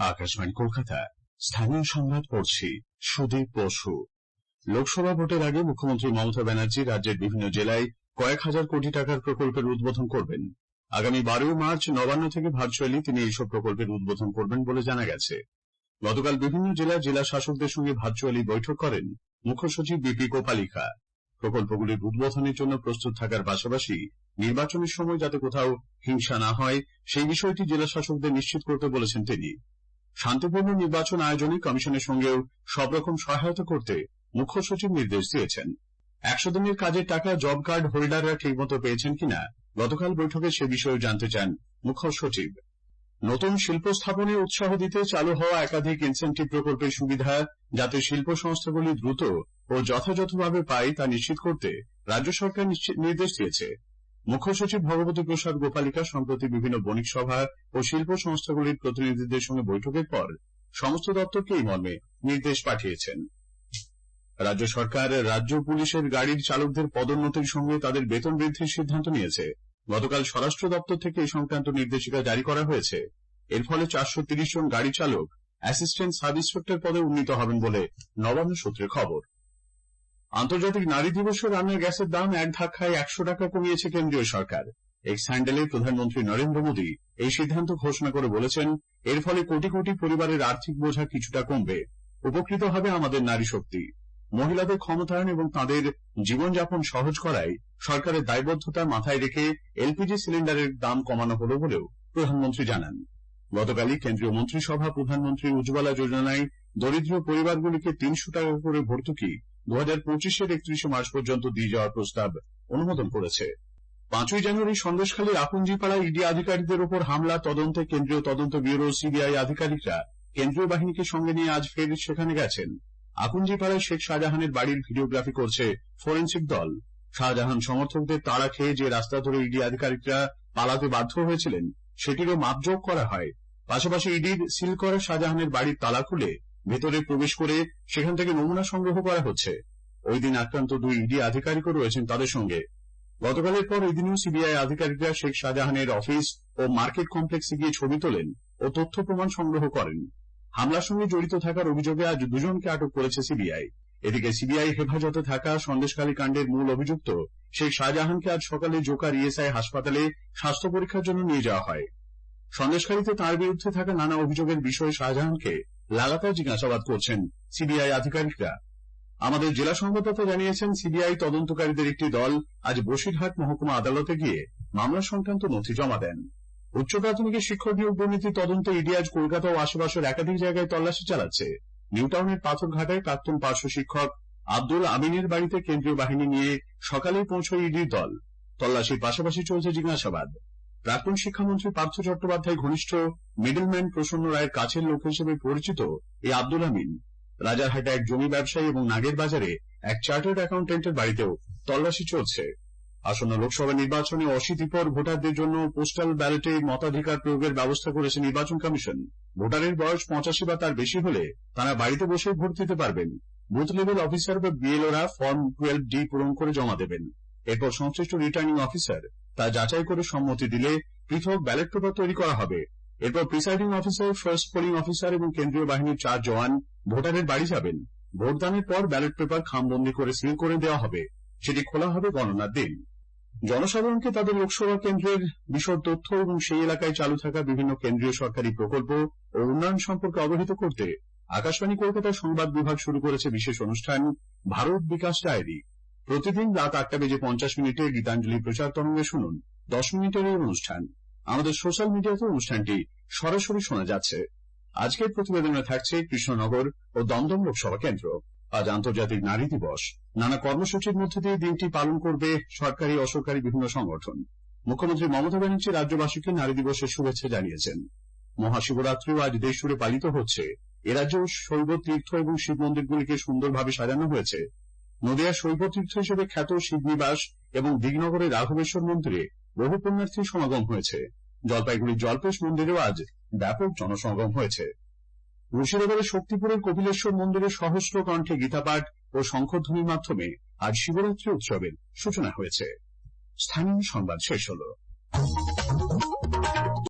আকাশবাণী কলকাতা স্থানীয় সংবাদ পড়ছি সুদীপ বসু। লোকসভা ভোটের আগে মুখ্যমন্ত্রী মমতা ব্যানার্জি রাজ্যের বিভিন্ন জেলায় কয়েক হাজার কোটি টাকার প্রকল্পের উদ্বোধন করবেন। আগামী বারোই মার্চ নবান্ন থেকে ভার্চুয়ালি তিনি এইসব প্রকল্পের উদ্বোধন করবেন বলে জানা গেছে। গতকাল বিভিন্ন জেলার জেলা শাসকদের সঙ্গে ভার্চুয়ালি বৈঠক করেন মুখ্য সচিব বিপি কোপালিকা। প্রকল্পগুলির উদ্বোধনের জন্য প্রস্তুত থাকার পাশাপাশি নির্বাচনের সময় যাতে কোথাও হিংসা না হয়, সেই বিষয়টি জেলা শাসকদের নিশ্চিত করতে বলেছেন তিনি। শান্তিপূর্ণ নির্বাচন আয়োজনে কমিশনের সঙ্গেও সব রকম সহায়তা করতে মুখ্য সচিব নির্দেশ দিয়েছেন। একশো দিনের কাজের টাকা জব কার্ড হোল্ডাররা ঠিকমতো পেয়েছেন কিনা গতকাল বৈঠকে সে বিষয়েও জানতে চান মুখ্য সচিব। নতুন শিল্প স্থাপনে উৎসাহ দিতে চালু হওয়া একাধিক ইনসেন্টিভ প্রকল্পের সুবিধা যাতে শিল্প সংস্থাগুলি দ্রুত ও যথাযথভাবে পায় তা নিশ্চিত করতে রাজ্য সরকার নির্দেশ দিয়েছে। মুখ্য সচিব ভগবতী প্রসাদ গোপালিকা সম্প্রতি বিভিন্ন বণিক সভা ও শিল্প সংস্থাগুলির প্রতিনিধিদের সঙ্গে বৈঠকের পর সমস্ত দপ্তরকে এই মর্মে নির্দেশ পাঠিয়েছেন। রাজ্য সরকার, রাজ্য পুলিশের গাড়ির চালকদের পদোন্নতির সঙ্গে তাদের বেতন বৃদ্ধির সিদ্ধান্ত নিয়েছে। গতকাল স্বরাষ্ট্র দপ্তর থেকে সংক্রান্ত নির্দেশিকা জারি করা হয়েছে। এর ফলে চারশো জন গাড়ি চালক, অ্যাসিস্ট্যান্ট সাব ইন্সপেক্টর পদে উন্নীত হবেন বলে নবান্ন সূত্রে খবর। আন্তর্জাতিক নারী দিবসে রান্নার গ্যাসের দাম এক ধাক্কায় একশো টাকা কমিয়েছে কেন্দ্রীয় সরকার। এক্স হ্যান্ডেলে প্রধানমন্ত্রী নরেন্দ্র মোদী এই সিদ্ধান্ত ঘোষণা করে বলেছেন, এর ফলে কোটি কোটি পরিবারের আর্থিক বোঝা কিছুটা কমবে। উপকৃত হবে আমাদের নারী শক্তি। মহিলাদের ক্ষমতায়ন এবং তাঁদের জীবনযাপন সহজ করায় সরকারের দায়বদ্ধতা মাথায় রেখে এলপিজি সিলিন্ডারের দাম কমানো হল বলেও প্রধানমন্ত্রী জানান। গতকালই কেন্দ্রীয় মন্ত্রিসভা প্রধানমন্ত্রী উজ্জ্বলা যোজনায় দরিদ্র পরিবারগুলিকে তিনশো টাকা করে ভর্তুকি দু হাজার পঁচিশের একত্রিশে মার্চ পর্যন্ত দিয়ে যাওয়ার প্রস্তাব অনুমোদন করেছে। পাঁচই জানুয়ারি সন্দেশখালীর আকুঞ্জিপাড়ায় ইডি আধিকারিকদের ওপর হামলা, তদন্তে কেন্দ্রীয় তদন্ত ব্যুরো সিবিআই আধিকারিকরা কেন্দ্রীয় বাহিনীকে সঙ্গে নিয়ে আজ ফের সেখানে গেছেন। আকুঞ্জিপাড়ায় শেখ শাহজাহানের বাড়ির ভিডিওগ্রাফি করছে ফরেন্সিক দল। শাহজাহান সমর্থকদের তাড়া খেয়ে যে রাস্তা ধরে ইডি আধিকারিকরা পালাতে বাধ্য হয়েছিলেন, সেটিরও মাপযোগ করা হয়। পাশাপাশি ইডির সিল করা শাহজাহানের বাড়ির তালা খুলে ভেতরে প্রবেশ করে সেখান থেকে নমুনা সংগ্রহ করা হচ্ছে। ওই দিন আক্রান্ত দুই ইডি আধিকারিকও রয়েছেন তাদের সঙ্গে। গতকালের পর ওই দিনেও সিবিআই আধিকারিকরা শেখ শাহজাহানের অফিস ও মার্কেট কমপ্লেক্সে গিয়ে ছবি তোলেন ও তথ্য প্রমাণ সংগ্রহ করেন। হামলার সঙ্গে জড়িত থাকার অভিযোগে আজ দুজনকে আটক করেছে সিবিআই। এদিকে সিবিআই হেফাজতে থাকা সন্দেশখালী কাণ্ডের মূল অভিযুক্ত শেখ শাহজাহানকে আজ সকালে জোকার ইএসআই হাসপাতালে স্বাস্থ্য পরীক্ষার জন্য নিয়ে যাওয়া হয়। সন্দেশখালীতে তাঁর বিরুদ্ধে থাকা নানা অভিযোগের বিষয়ে শাহজাহানকে লাগাতার জিজ্ঞাসাবাদ করছেন সিবিআই আধিকারিকরা। আমাদের জেলা সংবাদদাতা জানিয়েছেন, সিবিআই তদন্তকারীদের একটি দল আজ বসিরহাট মহকুমা আদালতে গিয়ে মামলা সংক্রান্ত নথি জমা দেন। উচ্চ প্রাথমিকের শিক্ষক নিয়োগ দুর্নীতির তদন্তে ইডি আজ কলকাতা ও আশেপাশের একাধিক জায়গায় তল্লাশি চালাচ্ছে। নিউটাউনের পাথরঘাটায় প্রাক্তন পার্শ্ব শিক্ষক আব্দুল আমিনের বাড়িতে কেন্দ্রীয় বাহিনী নিয়ে সকালেই পৌঁছয় ইডির দল। তল্লাশির পাশাপাশি চলছে জিজ্ঞাসাবাদ। প্রাক্তন শিক্ষামন্ত্রী পার্থ চট্টোপাধ্যায় ঘনিষ্ঠ মিডলম্যান প্রসন্ন রায়ের কাছের লোক হিসেবে পরিচিত এই আব্দুল আমিন রাজারহাটে এক জমি ব্যবসায়ী এবং নাগের বাজারে এক চার্টার্ড অ্যাকাউন্টেন্টের বাড়িতেও তল্লাশি চলছে। আসন্ন লোকসভা নির্বাচনে অশীতিপর ভোটারদের জন্য পোস্টাল ব্যালটে মতাধিকার প্রয়োগের ব্যবস্থা করেছে নির্বাচন কমিশন। ভোটারের বয়স পঁচাশি বা তার বেশি হলে তারা বাড়িতে বসে ভোট দিতে পারবেন। বুথ লেভেল অফিসার বা বিএলওরা ফর্ম টুয়েলভ ডি পূরণ করে জমা দেবেন। এরপর সংশ্লিষ্ট রিটার্নিং অফিসার তা যাচাই করে সম্মতি দিলে পৃথক ব্যালট পেপার তৈরি করা হবে। এরপর presiding officer first polling officer এবং কেন্দ্রীয় বাহিনীর চার জওয়ান ভোটারের বাড়ি যাবেন। ভোটদানের পর ব্যালট পেপার খামবন্দি করে সিল করে দেওয়া হবে। সেটি খোলা হবে গণনার দিন। জনসাধারণকে তাদের লোকসভা কেন্দ্রের বিশদ তথ্য এবং সেই এলাকায় চালু থাকা বিভিন্ন কেন্দ্রীয় সরকারি প্রকল্প ও উন্নয়ন সম্পর্কে অবহিত করতে আকাশবাণী কলকাতার সংবাদ বিভাগ শুরু করেছে বিশেষ অনুষ্ঠান, ভারত বিকাশ ডায়েরি। প্রতিদিন রাত আটটা বেজে পঞ্চাশ মিনিটে গীতাঞ্জলি প্রচার তরঙ্গে শুনুন। দশ মিনিটের এই অনুষ্ঠান। আমাদের সোশ্যাল মিডিয়াতে অনুষ্ঠানটি সরাসরি শোনা যাচ্ছে। আজকের প্রতিবেদনে থাকছে কৃষ্ণনগর ও দমদম লোকসভা কেন্দ্র। আজ আন্তর্জাতিক নারী দিবস। নানা কর্মসূচির মধ্যে দিয়ে দিনটি পালন করবে সরকারি, অসরকারি বিভিন্ন সংগঠন। মুখ্যমন্ত্রী মমতা ব্যানার্জি রাজ্যবাসীকে নারী দিবসের শুভেচ্ছা জানিয়েছেন। মহাশিবরাত্রিও আজ দেশজুড়ে পালিত হচ্ছে। এ রাজ্যেও শৈব, তীর্থ এবং শিব মন্দিরগুলিকে সুন্দরভাবে সাজানো হয়েছে। নদিয়ার শৈব তীর্থ হিসেবে খ্যাত শিবনিবাস এবং দিগনগরের রাঘবেশ্বর মন্দিরে বহু পুণ্যার্থীর সমাগম হয়েছে। জলপাইগুড়ির জল্পেশ মন্দিরেও আজ ব্যাপক জনসমাগম হয়েছে। মুর্শিদাবাদের শক্তিপুরের কপিলেশ্বর মন্দিরে সহস্র কণ্ঠে গীতাপাঠ ও শঙ্খধ্বনির মাধ্যমে আজ শিবরাত্রি উৎসবের সূচনা হয়েছে।